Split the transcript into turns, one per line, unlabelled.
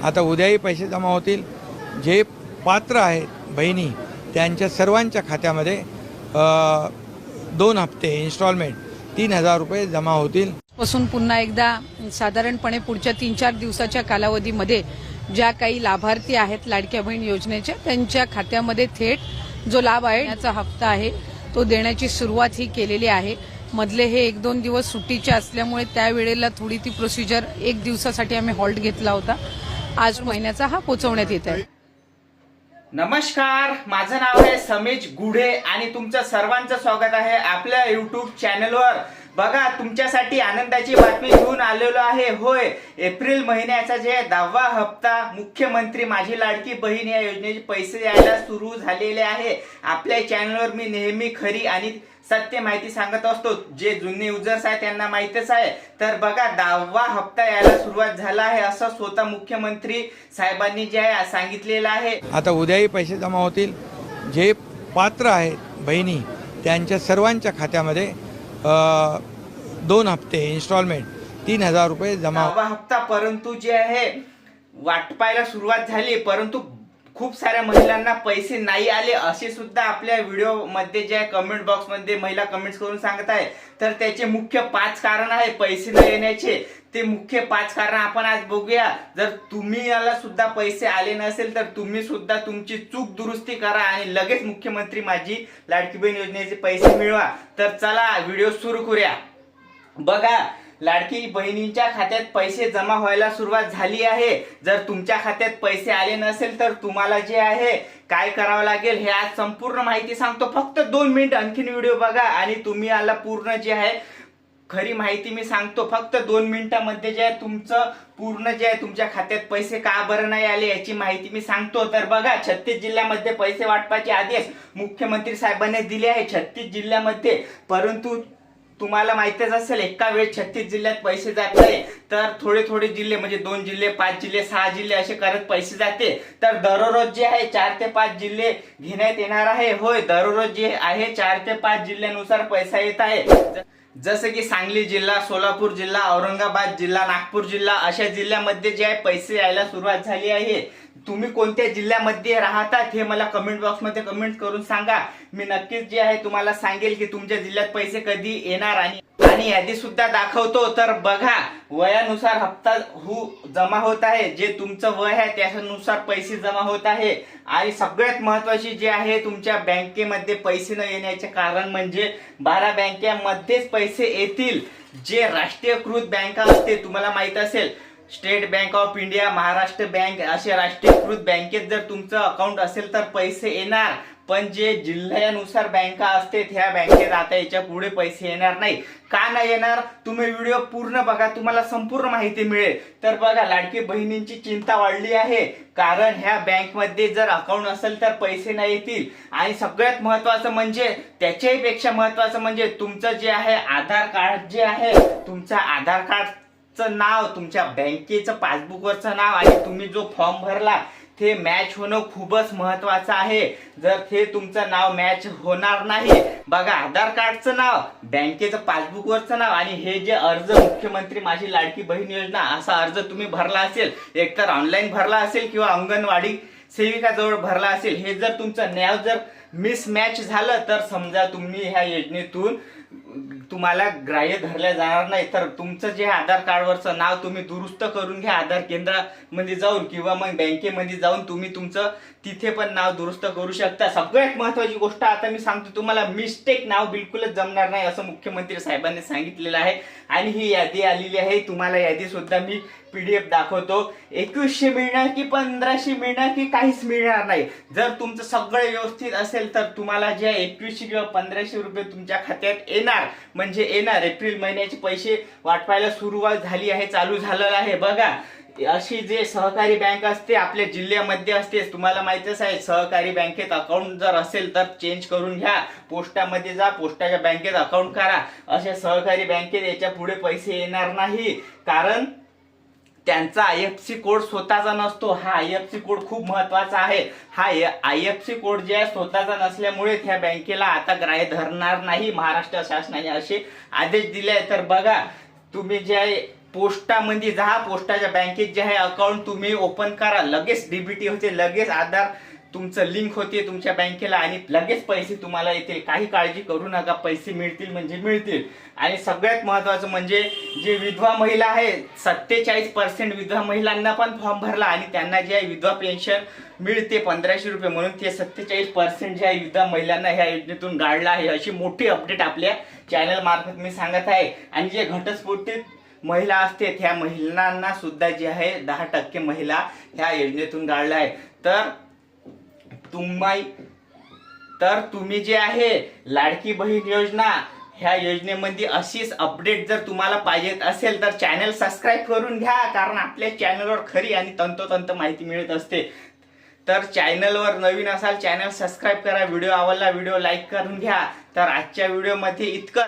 आता उद्याही पैसे जमा होतील. जे पात्र आहेत बहिणी त्यांच्या सर्वांच्या खात्यामध्ये दोन हप्ते इन्स्टॉलमेंट तीन हजार रुपये जमा होतील.
पासून पुन्हा एकदा साधारणपणे पुढच्या तीन चार दिवसाच्या कालावधीमध्ये ज्या काही लाभार्थी आहेत लाडक्या बहीण योजनेच्या त्यांच्या खात्यामध्ये थेट जो लाभ आहे याचा हप्ता आहे तो देण्याची सुरुवात ही केलेली आहे. मधले हे एक दोन दिवस सुट्टीचे असल्यामुळे त्यावेळेला थोडी ती प्रोसिजर एक दिवसासाठी आम्ही हॉल्ट घेतला होता. आज महिन्याचा हा पोचवण्यात येत आहे
नमस्कार माझं नाव आहे समीज गुढे आणि तुमचं सर्वांचं स्वागत आहे आपल्या युट्यूब चॅनलवर बघा तुमच्यासाठी आनंदाची बातमी घेऊन आलेलो आहे. होय एप्रिल महिन्याचा जे दहावा हप्ता मुख्यमंत्री माझी लाडकी बहीण या योजनेचे पैसे यायला सुरू झालेले आहे. आपल्या चॅनलवर मी नेहमी खरी आणि सत्य माहिती सांगत असतो. जे जुने युजर्स आहेत त्यांना माहितच आहे. तर बघा दहावा हप्ता यायला सुरुवात झाला आहे असं स्वतः मुख्यमंत्री साहेबांनी जे आहे सांगितलेलं आहे.
आता उद्याही पैसे जमा होतील. जे पात्र आहेत बहिणी त्यांच्या सर्वांच्या खात्यामध्ये दोन हप्ते इन्स्टॉलमेंट तीन हजार रुपये जमा
हप्ता परंतु जे आहे वाटपायला सुरुवात झाली. परंतु खूप साऱ्या महिलांना पैसे नाही आले असे सुद्धा आपल्या व्हिडिओमध्ये जे आहे कमेंट बॉक्समध्ये महिला कमेंट्स करून सांगत आहे तर त्याचे मुख्य पाच कारण आहे पैसे न येण्याचे. ते मुख्य पाच कारण आपण आज बघूया. जर तुम्ही याला सुद्धा पैसे आले नसेल तर तुम्ही सुद्धा तुमची चूक दुरुस्ती करा आणि लगेच मुख्यमंत्री माझी लाडकी बहीण योजनेचे पैसे मिळवा. तर चला व्हिडिओ सुरू करूया. बघा लाडकी बहिणींच्या खात्यात पैसे जमा व्हायला सुरुवात झाली आहे. जर तुमच्या खात्यात पैसे आले नसेल तर तुम्हाला जे आहे काय करावं लागेल हे आज संपूर्ण माहिती सांगतो. फक्त दोन मिनिट आणखीन व्हिडिओ बघा आणि तुम्ही आला पूर्ण जे आहे खरी माहिती मी सांगतो. फक्त दोन मिनिटांमध्ये जे आहे तुमचं पूर्ण जे आहे तुमच्या खात्यात पैसे का बरं नाही आले याची माहिती मी सांगतो. तर बघा छत्तीस जिल्ह्यामध्ये पैसे वाटपाचे आदेश मुख्यमंत्री साहेबांनी दिले आहे. छत्तीस जिल्ह्यामध्ये परंतु तुम्हाला माहितीच असेल एका वेळ छत्तीस जिल्ह्यात पैसे जात. नाही तर थोडे थोडे जिल्हे म्हणजे दोन जिल्हे पाच जिल्हे सहा जिल्हे असे करत पैसे जाते. तर दररोज जे आहे चार ते पाच जिल्हे घेण्यात येणार आहे. होय दररोज जे आहे चार ते पाच जिल्ह्यानुसार पैसा येत आहे. जसं की सांगली जिल्हा सोलापूर जिल्हा औरंगाबाद जिल्हा नागपूर जिल्हा अशा जिल्ह्यामध्ये जे आहे पैसे यायला सुरुवात झाली आहे. तुम्ही कोणत्या जिल्ह्यामध्ये राहतात हे मला कमेंट बॉक्समध्ये कमेंट करून सांगा. मी नक्कीच जे आहे तुम्हाला सांगेल की तुमच्या जिल्ह्यात पैसे कधी येणार आणि आणि यादी सुद्धा दाखवतो. तर बघा वयानुसार हप्ता हु जमा होत आहे. जे तुमचं वय आहे त्यानुसार पैसे जमा होत आहे. आणि सगळ्यात महत्वाची जे आहे तुमच्या बँकेमध्ये पैसे न येण्याचे कारण म्हणजे बारा बँकेमध्येच पैसे येतील. जे राष्ट्रीयकृत बँका असते तुम्हाला माहीत असेल State Bank of India Maharashtra Bank अशा राष्ट्रीयकृत बँकेत जर तुमचं अकाउंट असेल तर पैसे येणार. पण जे जिल्ह्यानुसार बँका असते त्या बँकेत आता याच्यापुढे पैसे येणार नाही. का नाही येणार? तुम्ही व्हिडिओ पूर्ण बघा तुम्हाला संपूर्ण माहिती मिळेल. तर बघा लाडकी बहिणींची चिंता वाढली आहे. कारण ह्या बँकमध्ये जर अकाउंट असेल तर पैसे नाही येतील. आणि सगळ्यात महत्वाचं म्हणजे त्याच्याही पेक्षा महत्वाचं म्हणजे तुमचं जे आहे आधार कार्ड जे आहे तुमचं आधार कार्ड चं नाव तुमच्या बँकेचं पासबुकवरचं नाव आणि तुम्ही जो फॉर्म भरला ते मॅच होणं खूपच महत्वाचं आहे. जर ते तुमचं नाव मॅच होणार नाही बघा आधार कार्डचं नाव बँकेचं पासबुकवरचं नाव आणि हे जे अर्ज मुख्यमंत्री माझी लाडकी बहीण योजना असा अर्ज तुम्ही भरला असेल एकतर ऑनलाईन भरला असेल किंवा अंगणवाडी सेविकाजवळ भरला असेल हे जर तुमचं नाव जर मिसमॅच झालं तर समजा तुम्ही ह्या योजनेतून तुम्हाला ग्राह्य धरल्या जाणार नाही तर तुमचं जे आधार कार्डवरचं नाव तुम्ही दुरुस्त करून घ्या आधार केंद्रामध्ये जाऊन किंवा मग बँकेमध्ये जाऊन तुम्ही तुमचं तिथे पण नाव दुरुस्त करू शकता. सगळ्यात महत्वाची गोष्ट आता मी सांगतो तुम्हाला मिस्टेक नाव बिलकुलच जमणार नाही असं मुख्यमंत्री साहेबांनी सांगितलेलं आहे. आणि ही यादी आलेली आहे तुम्हाला यादी सुद्धा मी पीडीएफ दाखवतो. एकवीसशे मिळणार की पंधराशे मिळणार की काहीच मिळणार नाही. जर तुमचं सगळं व्यवस्थित असेल तर तुम्हाला जे एकवीसशे किंवा पंधराशे रुपये तुमच्या खात्यात येणार. म्हणजे येणार. एप्रिल महिन्याचे पैसे वाटवायला सुरुवात झाली आहे चालू झालेलं आहे. बघा अशी जे सहकारी बँक असते आपल्या जिल्ह्यामध्ये असते. तुम्हाला माहितच आहे सहकारी बँकेत अकाउंट जर असेल तर चेंज करून घ्या. पोस्टामध्ये जा पोस्टाच्या बँकेत अकाउंट करा. अशा सहकारी बँकेत याच्यापुढे पैसे येणार नाही. कारण त्यांचा आय एफ सी कोड स्वतःचा नसतो. हा आय एफ सी कोड खूप महत्त्वाचा आहे. हा आय एफ सी कोड जे आहे स्वतःचा नसल्यामुळे त्या बँकेला आता ग्राह्य धरणार नाही. महाराष्ट्र शासनाने असे आदेश दिले तर बघा तुम्ही जे आहे पोस्टामध्ये जा. पोस्टाच्या बँकेत जे आहे अकाउंट तुम्ही ओपन करा. लगेच डीबीटी होते. लगेच आधार तुमचं लिंक होते तुमच्या बँकेला आणि लगेच पैसे तुम्हाला येतील. काही काळजी करू नका. पैसे मिळतील म्हणजे मिळतील. आणि सगळ्यात महत्वाचं म्हणजे जे विधवा महिला आहे सत्तेचाळीस पर्सेंट विधवा महिलांना पण फॉर्म भरला आणि त्यांना जे आहे विधवा पेन्शन मिळते पंधराशे रुपये म्हणून. ते सत्तेचाळीस पर्सेंट जे आहे विधवा महिलांना ह्या योजनेतून गाळलं आहे. अशी मोठी अपडेट आपल्या चॅनल मार्फत मी सांगत आहे. आणि जे घटस्फोटीत महिला असते त्या महिलांना सुद्धा जे आहे दहा टक्के महिला ह्या योजनेतून गाळल्या आहे. तर तुम्ही तर तुम्ही जे आहे लाडकी बहीण योजना ह्या योजनेमध्ये अशीच अपडेट जर तुम्हाला पाहिजेत असेल तर चॅनल सबस्क्राईब करून घ्या कारण आपल्या चॅनलवर खरी आणि तंतोतंत माहिती मिळत असते. तर चॅनलवर नवीन असाल चॅनल सबस्क्राईब करा व्हिडिओ आवडला व्हिडिओ लाईक करून घ्या. तर आजच्या व्हिडिओमध्ये इतकं